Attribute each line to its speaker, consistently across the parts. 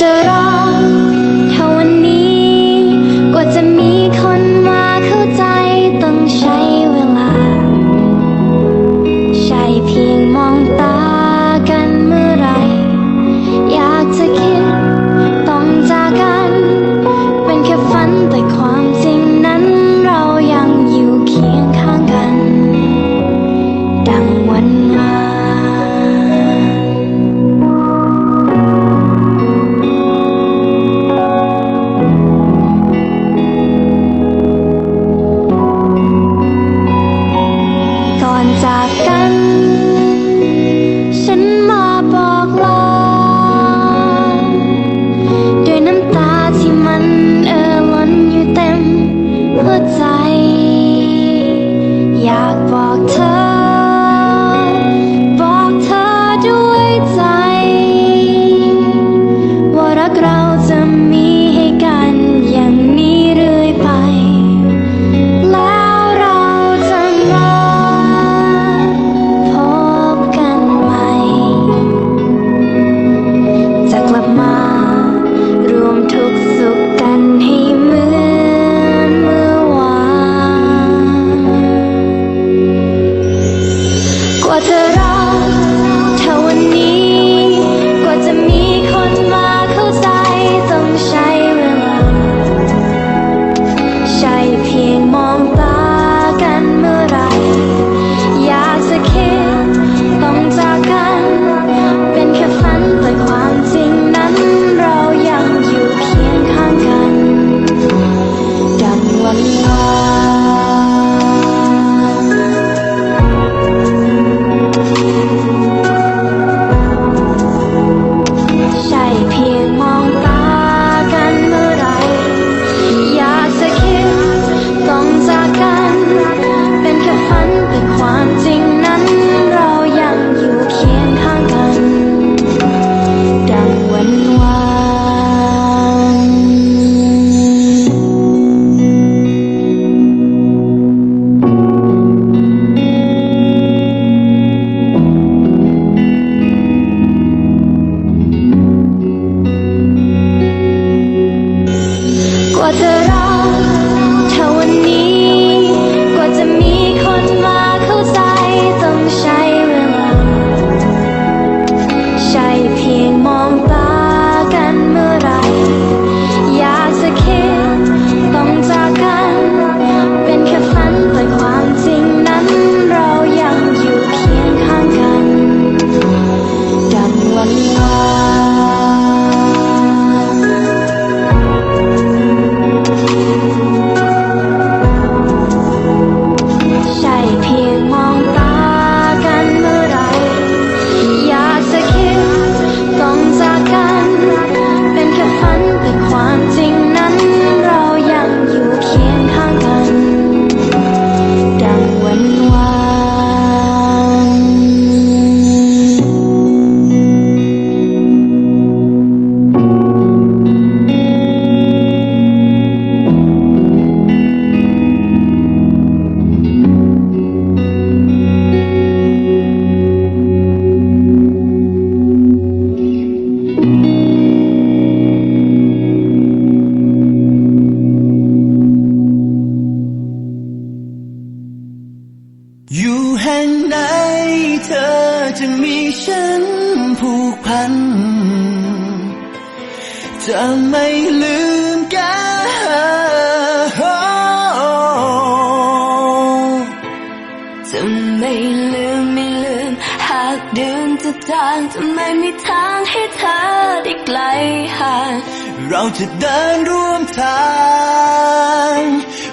Speaker 1: It's อยู่แห่งไหนเธอจึงมี
Speaker 2: ฉันผูกพัน จะไม่ลืมกัน
Speaker 3: จะไม่ลืมไม่ลืม หากเดินจะจางจะไม่มีทางให้เธอได้ไกลห่าง
Speaker 2: เราจะเดินร่วมทาง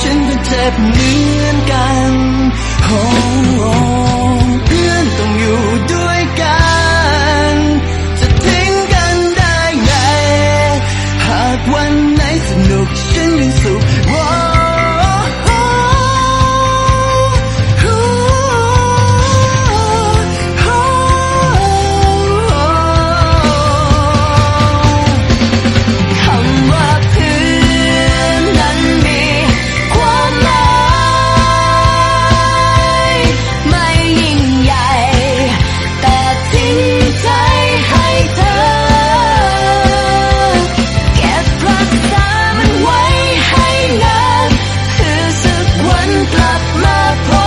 Speaker 2: ฉันก็เจ็บเหมือนกัน oh, oh. my point.